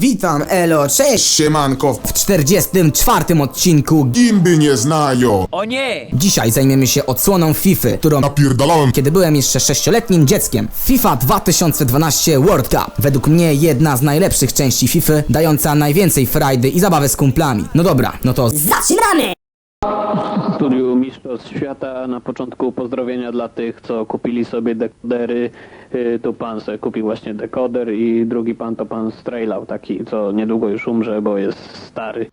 Witam, Elo, cześć! Siemanko, W 44 odcinku gimby nie znają. O nie! Dzisiaj zajmiemy się odsłoną FIFA, którą Napierdalałem kiedy byłem jeszcze 6-letnim dzieckiem. FIFA 2012 World Cup. Według mnie jedna z najlepszych części FIFA, dająca najwięcej frajdy i zabawy z kumplami. No dobra, no to Zaczynamy! W studiu Mistrzostw Świata na początku pozdrowienia dla tych, co kupili sobie dekodery. Y, Tu pan se kupił właśnie dekoder i drugi pan to pan Strejlał, taki co niedługo już umrze, bo jest stary.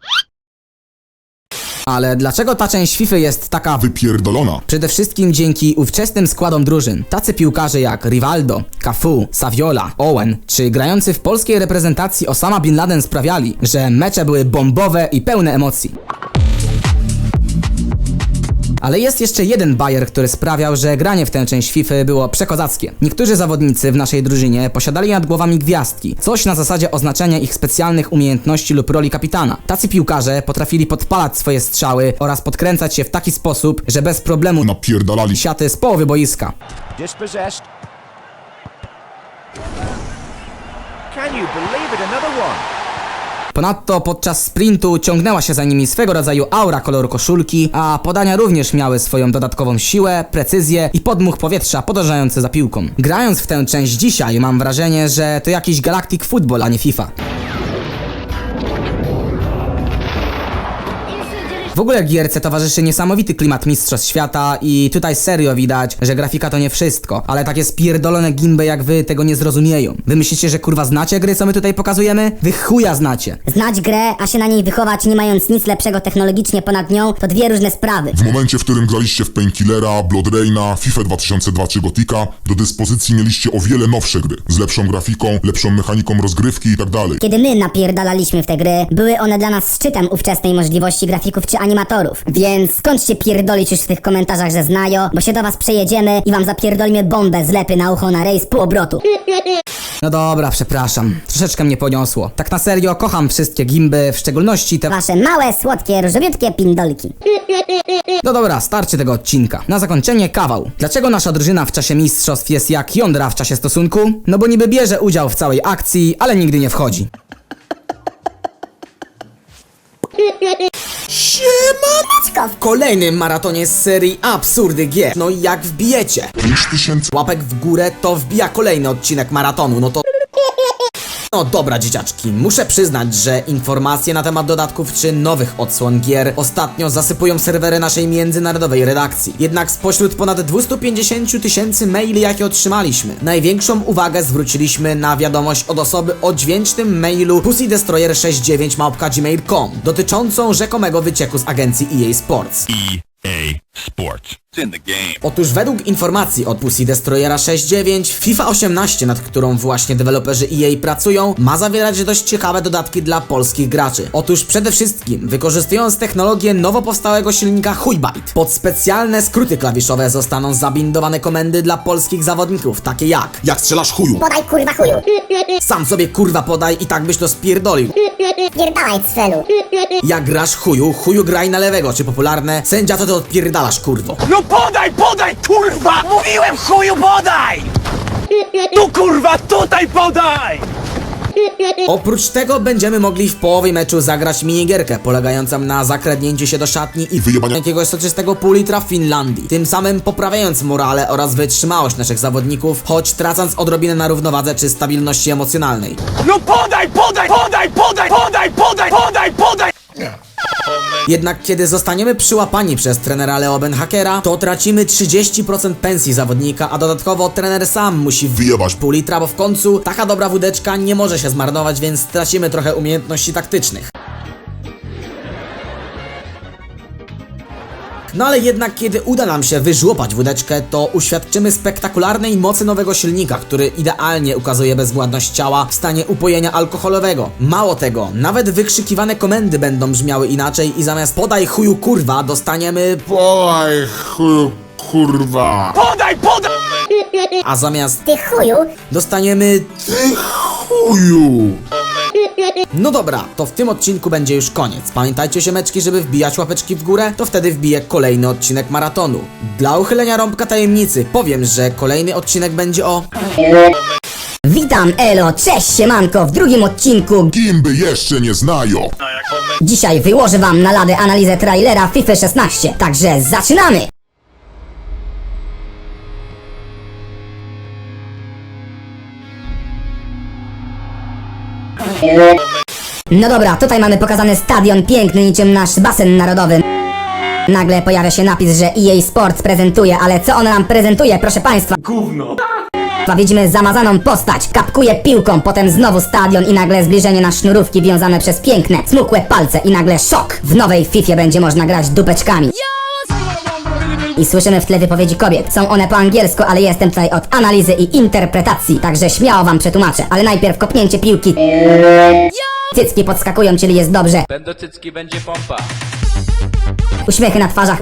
Ale dlaczego ta część FIFA jest taka wypierdolona. Przede wszystkim dzięki ówczesnym składom drużyn. Tacy piłkarze jak Rivaldo, Cafu, Saviola, Owen czy grający w polskiej reprezentacji Osama Bin Laden sprawiali, że mecze były bombowe i pełne emocji. Ale jest jeszcze jeden bajer, który sprawiał, że granie w tę część FIFA było przekozackie. Niektórzy zawodnicy w naszej drużynie posiadali nad głowami gwiazdki, coś na zasadzie oznaczenia ich specjalnych umiejętności lub roli kapitana. Tacy piłkarze potrafili podpalać swoje strzały oraz podkręcać się w taki sposób, że bez problemu Napierdalali siaty z połowy boiska. Dispossessed. Can you believe it? Another one. Ponadto podczas sprintu ciągnęła się za nimi swego rodzaju aura koloru koszulki, a podania również miały swoją dodatkową siłę, precyzję i podmuch powietrza podążający za piłką. Grając w tę część dzisiaj mam wrażenie, że to jakiś Galactic Football, a nie FIFA. W ogóle gierce towarzyszy niesamowity klimat Mistrzostw Świata i tutaj serio widać, że grafika to nie wszystko, ale takie spierdolone gimby jak wy tego nie zrozumieją. Wy myślicie, że kurwa znacie gry, co my tutaj pokazujemy? Wy chuja znacie. Znać grę, a się na niej wychować, nie mając nic lepszego technologicznie ponad nią, to dwie różne sprawy. W momencie, w którym graliście w Painkillera, Blood Raina, FIFA 2002 czy Gotika, do dyspozycji mieliście o wiele nowsze gry. Z lepszą grafiką, lepszą mechaniką rozgrywki i tak dalej. Kiedy my napierdalaliśmy w te gry, były one dla nas szczytem ówczesnej możliwości grafików czy animatorów. Więc skończcie pierdolić już w tych komentarzach, że znają, bo się do was przejedziemy i wam zapierdolimy bombę z lepy na ucho na rejs pół obrotu. No dobra, przepraszam. Troszeczkę mnie poniosło. Tak na serio, kocham wszystkie gimby, w szczególności te... Wasze małe, słodkie, różowiutkie pindolki. No dobra, starczy tego odcinka. Na zakończenie kawał. Dlaczego nasza drużyna w czasie mistrzostw jest jak jądra w czasie stosunku? No bo niby bierze udział w całej akcji, ale nigdy nie wchodzi. Siemaneczko w kolejnym maratonie z serii Absurdy G. No i jak wbijecie? 5000 Łapek w górę to wbija kolejny odcinek maratonu, no to... No dobra dzieciaczki, muszę przyznać, że informacje na temat dodatków czy nowych odsłon gier ostatnio zasypują serwery naszej międzynarodowej redakcji. Jednak spośród ponad 250 tysięcy maili jakie otrzymaliśmy, największą uwagę zwróciliśmy na wiadomość od osoby o dźwięcznym mailu pussydestroyer69małpka.gmail.com dotyczącą rzekomego wycieku z agencji EA Sports. EA Sports. Otóż według informacji od Pussy Destroyera 6.9 FIFA 18, nad którą właśnie deweloperzy EA pracują, ma zawierać dość ciekawe dodatki dla polskich graczy. Otóż przede wszystkim wykorzystując technologię nowo powstałego silnika Huibyte, pod specjalne skróty klawiszowe zostaną zabindowane komendy dla polskich zawodników, takie jak Jak strzelasz chuju? Podaj kurwa chuju. Sam sobie kurwa podaj i tak byś to spierdolił. Pierdalaj cfelu. Jak grasz chuju, chuju graj na lewego, czy popularne, sędzia to ty odpierdalasz kurwo. No podaj, podaj, kurwa! Mówiłem chuju, podaj! Tu kurwa, tutaj podaj! Oprócz tego będziemy mogli w połowie meczu zagrać minigierkę polegającą na zakradnięciu się do szatni i wyjebania- jakiegoś soczystego pół litra w Finlandii, tym samym poprawiając morale oraz wytrzymałość naszych zawodników, choć tracąc odrobinę na równowadze czy stabilności emocjonalnej. No podaj, podaj, podaj, podaj, podaj, podaj, podaj! Jednak kiedy zostaniemy przyłapani przez trenera Leo Benhakera, to tracimy 30% pensji zawodnika, a dodatkowo trener sam musi Wyjebać. pół litra, bo w końcu taka dobra wódeczka nie może się zmarnować, więc tracimy trochę umiejętności taktycznych. No ale jednak kiedy uda nam się wyżłopać wódeczkę, to uświadczymy spektakularnej mocy nowego silnika, który idealnie ukazuje bezwładność ciała w stanie upojenia alkoholowego. Mało tego, nawet wykrzykiwane komendy będą brzmiały inaczej i zamiast podaj chuju kurwa dostaniemy Oj, chuju, kurwa. Podaj, podaj! a zamiast Ty chuju. dostaniemy Ty chuju. No dobra, to w tym odcinku będzie już koniec. Pamiętajcie się meczki, żeby wbijać łapeczki w górę, to wtedy wbiję kolejny odcinek maratonu. Dla uchylenia rąbka tajemnicy powiem, że kolejny odcinek będzie o... Witam, elo, cześć, siemanko, w drugim odcinku. Gimby jeszcze nie znają. Dzisiaj wyłożę wam na ladę analizę trailera FIFA 16, także zaczynamy! No dobra, tutaj mamy pokazany stadion piękny niczym nasz basen narodowy. Nagle pojawia się napis, że EA Sports prezentuje, ale co on nam prezentuje, proszę państwa? Gówno! Widzimy zamazaną postać, kapkuje piłką, potem znowu stadion i nagle zbliżenie na sznurówki wiązane przez piękne, smukłe palce i nagle szok! W nowej FIFA będzie można grać dupeczkami. I słyszymy w tle wypowiedzi kobiet. Są one po angielsku, ale jestem tutaj od analizy i interpretacji, także śmiało wam przetłumaczę. Ale najpierw kopnięcie piłki. Cycki podskakują, czyli jest dobrze. Będą cycki, będzie pompa. Uśmiechy na twarzach.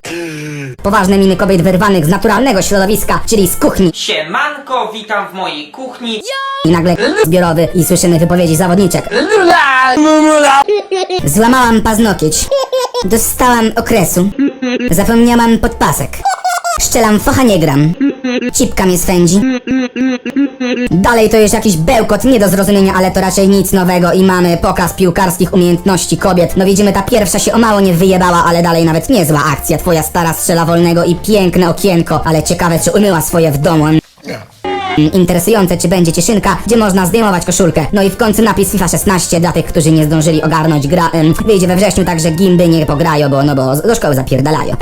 Poważne miny kobiet wyrwanych z naturalnego środowiska, czyli z kuchni. Siemanko, witam w mojej kuchni. I nagle zbiorowy i słyszymy wypowiedzi zawodniczek. Złamałam paznokieć. Dostałam okresu. Zapomniałam podpasek. Szczelam focha nie gram. Cipka mnie swędzi. Dalej to już jakiś bełkot nie do zrozumienia, ale to raczej nic nowego i mamy pokaz piłkarskich umiejętności kobiet. No widzimy, ta pierwsza się o mało nie wyjebała, ale dalej nawet niezła akcja. Twoja stara strzela wolnego i piękne okienko, ale ciekawe czy umyła swoje w domu. Mm, Interesujące, czy będzie cieszynka, gdzie można zdejmować koszulkę. No i w końcu napis FIFA 16 dla tych, którzy nie zdążyli ogarnąć gra. Wyjdzie we wrześniu, także gimby nie pograją, bo no bo do szkoły zapierdalają.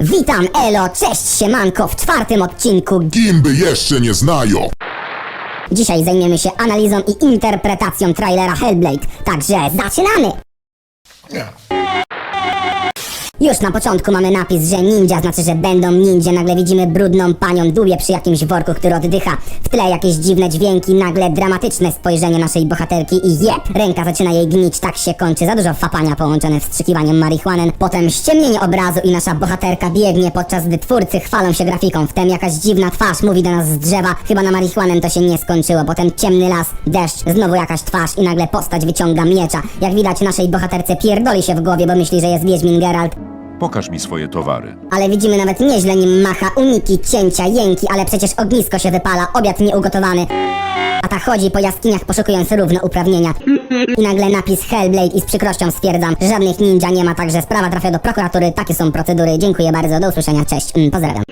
Witam, elo, cześć, siemanko, w czwartym odcinku. Gimby jeszcze nie znają. Dzisiaj zajmiemy się analizą i interpretacją trailera Hellblade, także zaczynamy! Już na początku mamy napis, że ninja, znaczy, że będą ninja. Nagle widzimy brudną panią dubie przy jakimś worku, który oddycha. W tle jakieś dziwne dźwięki, nagle dramatyczne spojrzenie naszej bohaterki i jeb! Ręka zaczyna jej gnić, tak się kończy. Za dużo fapania połączone z wstrzykiwaniem marihuanen. Potem ściemnienie obrazu i nasza bohaterka biegnie, podczas gdy twórcy chwalą się grafiką. Wtem jakaś dziwna twarz mówi do nas z drzewa. Chyba na marihuanę to się nie skończyło. Potem ciemny las, deszcz, znowu jakaś twarz i nagle postać wyciąga miecza. Jak widać naszej bohaterce pierdoli się w głowie, bo myśli, że jest Wiedźmin Geralt. Pokaż mi swoje towary. Ale widzimy nawet nieźle nim macha uniki, cięcia, jęki, ale przecież ognisko się wypala, obiad nieugotowany. A ta chodzi po jaskiniach poszukując równouprawnienia. I nagle napis Hellblade i z przykrością stwierdzam, że żadnych ninja nie ma, także sprawa trafia do prokuratury, takie są procedury. Dziękuję bardzo, do usłyszenia, cześć, mm, pozdrawiam.